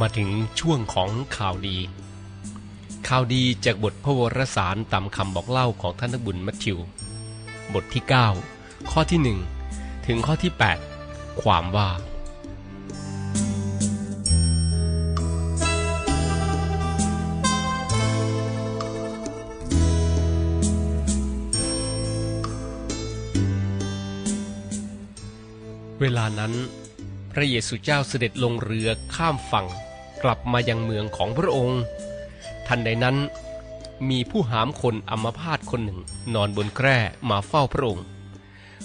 มาถึงช่วงของข่าวดี ข่าวดีจากบทพระวรสารตามคำบอกเล่าของท่านบุญมัทธิว บทที่ 9 ข้อที่ 1 ถึงข้อที่ 8 ความว่าเวลานั้น พระเยซูเจ้าเสด็จลงเรือข้ามฝั่ง กลับมายังเมืองของพระองค์ ทันใดนั้น มีผู้หามคนอัมพาตคนหนึ่งนอนบนแคร่มาเฝ้าพระองค์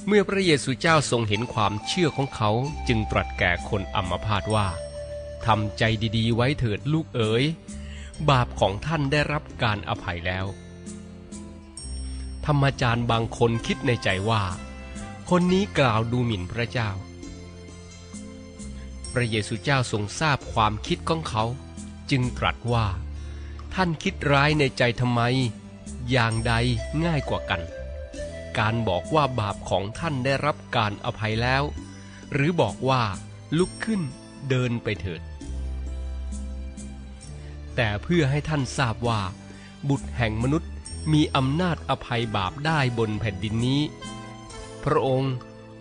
เมื่อพระเยซูเจ้าทรงเห็นความเชื่อของเขาจึงตรัสแก่คนอัมพาตว่าทำใจดีๆ ไว้เถิดลูกเอ๋ย บาปของท่านได้รับการอภัยแล้ว ธรรมจารย์บางคนคิดในใจว่า คนนี้กล่าวดูหมิ่นพระเจ้า พระเยซูเจ้าทรงทราบความคิดของเขา จึงตรัสว่า ท่านคิดร้ายในใจทำไม อย่างใดง่ายกว่ากัน การบอกว่าบาปของท่านได้รับการอภัยแล้ว หรือบอกว่าลุกขึ้นเดินไปเถิด แต่เพื่อให้ท่านทราบว่า บุตรแห่งมนุษย์มีอำนาจอภัยบาปได้บนแผ่นดินนี้ พระองค์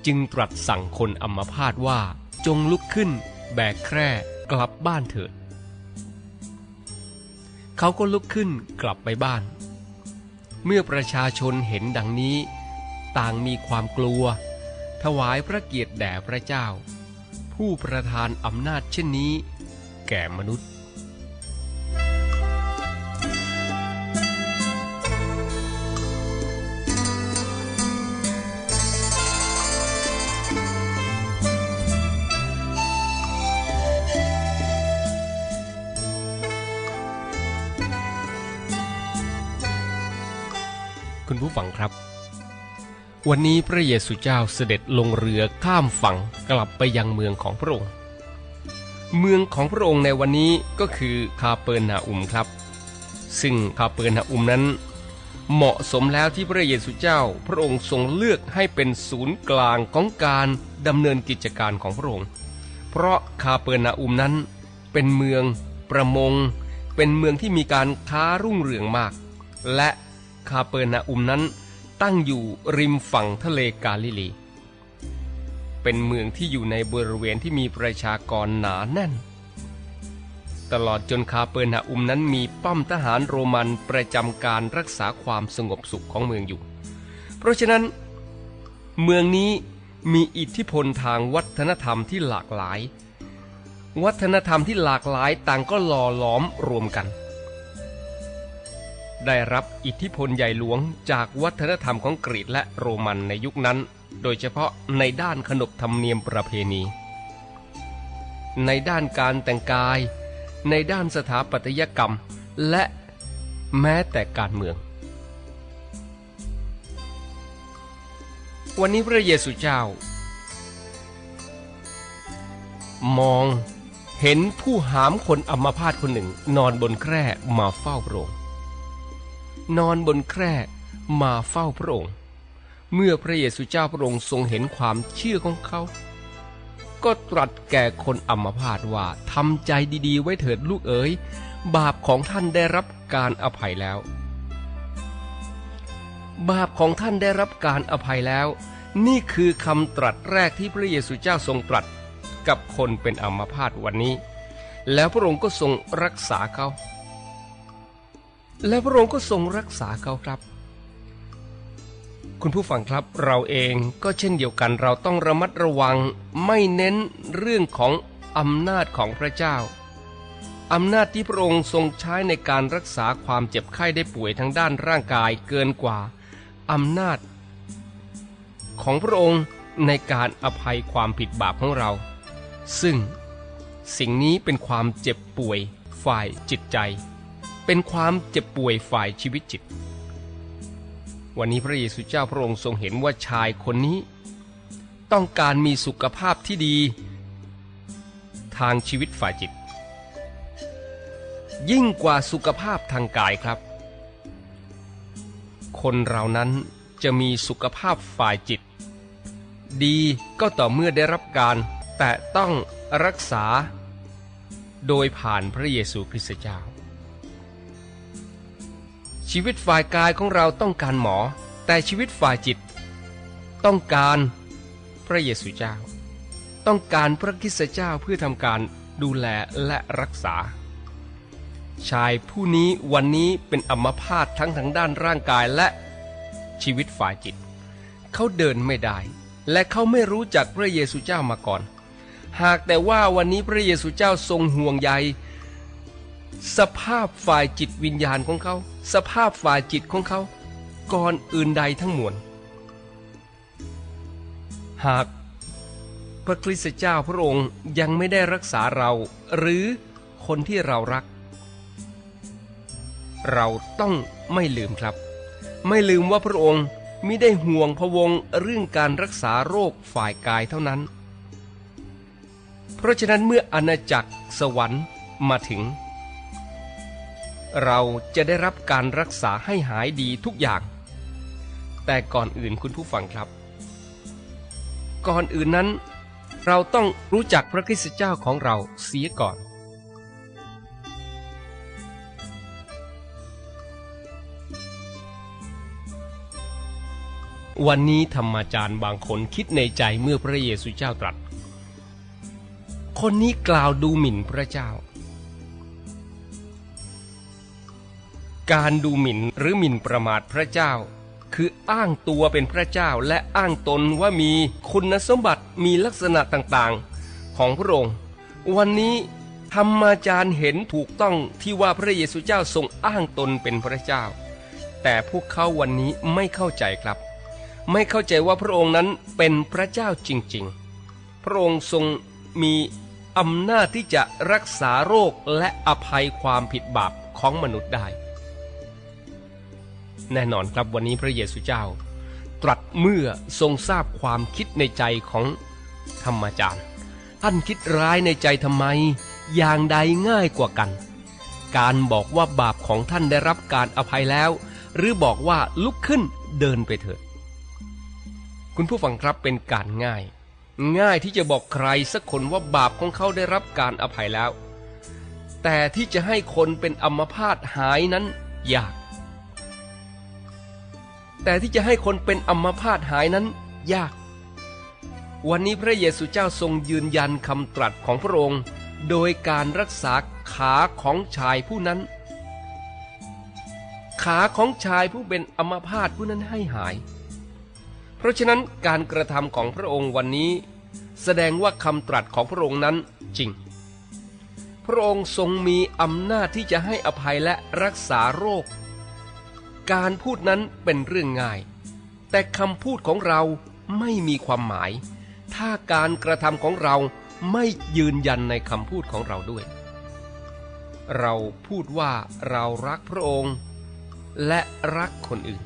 จึงตรัสสั่งคนอัมพาตว่า จงลุกขึ้น แบกแคร่กลับบ้านเถิด เขาก็ลุกขึ้นกลับไปบ้าน เมื่อประชาชนเห็นดังนี้ ต่างมีความกลัว ถวายพระเกียรติแด่พระเจ้า ผู้ประทานอำนาจเช่นนี้ แก่มนุษย์ ผู้ฟังครับ วันนี้พระเยซูเจ้าเสด็จลงเรือข้ามฝั่งกลับไปยังเมืองของพระองค์ เมืองของพระองค์ในวันนี้ก็คือคาเปิร์นาอุมครับ ซึ่งคาเปิร์นาอุมนั้น เหมาะสมแล้วที่พระเยซูเจ้าพระองค์ทรงเลือกให้เป็นศูนย์กลางของการดำเนินกิจการของพระองค์ เพราะคาเปิร์นาอุมนั้นเป็นเมืองประมงเป็นเมืองที่มีการค้ารุ่งเรืองมาก และ คาเปอร์นาอุมนั้น ตั้งอยู่ริมฝั่งทะเลกาลิลี เป็นเมืองที่อยู่ในบริเวณที่มีประชากรหนาแน่น ตลอดจนคาเปอร์นาอุมนั้นมีป้อมทหารโรมันประจำการรักษาความสงบสุขของเมืองอยู่ เพราะฉะนั้น เมืองนี้มีอิทธิพลทางวัฒนธรรมที่หลากหลาย วัฒนธรรมที่หลากหลายต่างก็หล่อหลอมรวมกัน ได้รับอิทธิพลใหญ่หลวงจากวัฒนธรรมของกรีกและโรมันในยุคนั้น โดยเฉพาะในด้านขนบธรรมเนียมประเพณี ในด้านการแต่งกาย ในด้านสถาปัตยกรรม และแม้แต่การเมือง วันนี้พระเยซูเจ้า มองเห็นผู้หามคนอัมพาตคนหนึ่งนอนบนแคร่มาเฝ้าพรง นอนบนแคร่มาเฝ้าพระองค์ เมื่อพระเยซูเจ้าพระองค์ทรงเห็นความเชื่อของเขา ก็ตรัสแก่คนอัมพาตว่าทำใจดีๆ ไว้เถิดลูกเอ๋ย บาปของท่านได้รับการอภัยแล้ว บาปของท่านได้รับการอภัยแล้ว นี่คือคำตรัสแรกที่พระเยซูเจ้าทรงตรัสกับคนเป็นอัมพาตวันนี้ แล้วพระองค์ก็ทรงรักษาเขา และพระองค์ก็ทรงรักษาเขาครับ คุณผู้ฟังครับเราเองก็เช่นเดียวกันเราต้องระมัดระวังไม่เน้นเรื่องของอำนาจของพระเจ้าอำนาจที่พระองค์ทรงใช้ในการรักษาความเจ็บไข้ได้ป่วยทางด้านร่างกายเกินกว่าอำนาจ ของพระองค์ในการอภัยความผิดบาปของเรา ซึ่งสิ่งนี้เป็นความเจ็บป่วยฝ่ายจิตใจ เป็นความเจ็บป่วยฝ่ายชีวิตจิต วันนี้พระเยซูเจ้าพระองค์ทรงเห็นว่าชายคนนี้ ต้องการมีสุขภาพที่ดี ทางชีวิตฝ่ายจิต ยิ่งกว่าสุขภาพทางกายครับ คนเรานั้นจะมีสุขภาพฝ่ายจิต ดีก็ต่อเมื่อได้รับการแต่ต้องรักษาโดยผ่านพระเยซูคริสต์เจ้า ชีวิตฝ่ายกายของเราต้องการหมอ แต่ชีวิตฝ่ายจิต ต้องการพระเยซูเจ้า ต้องการพระคิสเจ้าเพื่อทำการดูแลและรักษา ชายผู้นี้วันนี้เป็นอัมพาตทั้งทางด้านร่างกายและชีวิตฝ่ายจิต เขาเดินไม่ได้ และเขาไม่รู้จักพระเยซูเจ้ามาก่อน หากแต่ว่าวันนี้พระเยซูเจ้าทรงห่วงใย สภาพฝ่ายจิตวิญญาณของเขา สภาพฝ่ายจิตของเขา ก่อนอื่นใดทั้งมวล หากพระคริสต์เจ้าพระองค์ยังไม่ได้รักษาเรา หรือคนที่เรารัก เราต้องไม่ลืมครับ ไม่ลืมว่าพระองค์มิได้ห่วงพะวงเรื่องการรักษาโรคฝ่ายกายเท่านั้น เพราะฉะนั้นเมื่ออาณาจักรสวรรค์มาถึง เราจะได้รับการรักษาให้หายดีทุกอย่าง แต่ก่อนอื่นคุณผู้ฟังครับ ก่อนอื่นนั้น เราต้องรู้จักพระคริสต์เจ้าของเราเสียก่อน วันนี้ธรรมาจารย์บางคนคิดในใจเมื่อพระเยซูเจ้าตรัส คนนี้กล่าวดูหมิ่นพระเจ้า การดูหมิ่นหรือหมิ่นประมาทพระเจ้า คืออ้างตัวเป็นพระเจ้าและอ้างตนว่ามีคุณสมบัติมีลักษณะต่างๆ ของพระองค์ วันนี้ธรรมาจารย์เห็นถูกต้องที่ว่าพระเยซูเจ้าทรงอ้างตนเป็นพระเจ้า แต่พวกเขาวันนี้ไม่เข้าใจครับ ไม่เข้าใจว่าพระองค์นั้นเป็นพระเจ้าจริงๆ พระองค์ทรงมีอำนาจที่จะรักษาโรคและอภัยความผิดบาปของมนุษย์ได้ แน่นอนครับวันนี้พระเยซูเจ้า ตรัสเมื่อทรงทราบความคิดในใจของธรรมจารย์ท่านคิดร้ายในใจทำไม อย่างใดง่ายกว่ากัน การบอกว่าบาปของท่านได้รับการอภัยแล้ว หรือบอกว่าลุกขึ้นเดินไปเถิด คุณผู้ฟังครับเป็นการง่าย ง่ายที่จะบอกใครสักคนว่าบาปของเขาได้รับการอภัยแล้ว แต่ที่จะให้คนเป็นอัมพาตหายนั้นยาก แต่ที่จะให้คนเป็นอัมพาตหายนั้นยาก วันนี้พระเยซูเจ้าทรงยืนยันคำตรัสของพระองค์ โดยการรักษาขาของชายผู้นั้น ขาของชายผู้เป็นอัมพาตผู้นั้นให้หาย เพราะฉะนั้นการกระทำของพระองค์วันนี้ แสดงว่าคำตรัสของพระองค์นั้นจริง พระองค์ทรงมีอำนาจที่จะให้อภัยและรักษาโรค การพูดนั้นเป็นเรื่องง่าย แต่คำพูดของเราไม่มีความหมาย ถ้าการกระทำของเราไม่ยืนยันในคำพูดของเราด้วย เราพูดว่าเรารักพระองค์ และรักคนอื่น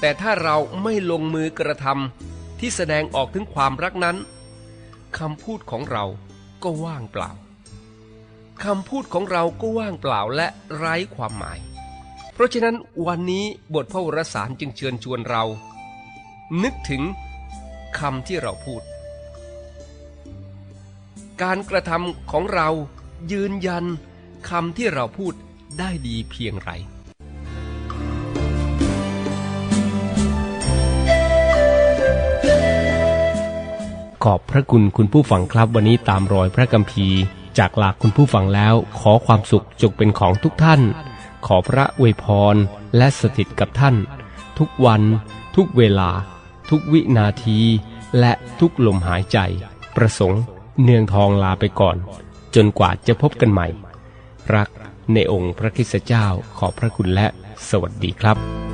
แต่ถ้าเราไม่ลงมือกระทำที่แสดงออกถึงความรักนั้นคำพูดของเราก็ว่างเปล่าคำพูดของเราก็ว่างเปล่าและไร้ความหมาย เพราะฉะนั้นวันนี้บทพระวรสารจึงเชิญชวนเรา นึกถึงคำที่เราพูด การกระทำของเรายืนยันคำที่เราพูดได้ดีเพียงไรขอบพระคุณคุณผู้ฟังครับวันนี้ตามรอยพระกัมภีร์จากหลักคุณผู้ฟังแล้วขอความสุขจงเป็นของทุกท่าน ขอพระอวยพรและสถิตกับท่าน ทุกวัน ทุกเวลา ทุกวินาที และทุกลมหายใจ ประสงค์ เนืองทองลาไปก่อน จนกว่าจะพบกันใหม่ รักในองค์พระคิสเจ้าขอพระคุณและสวัสดีครับ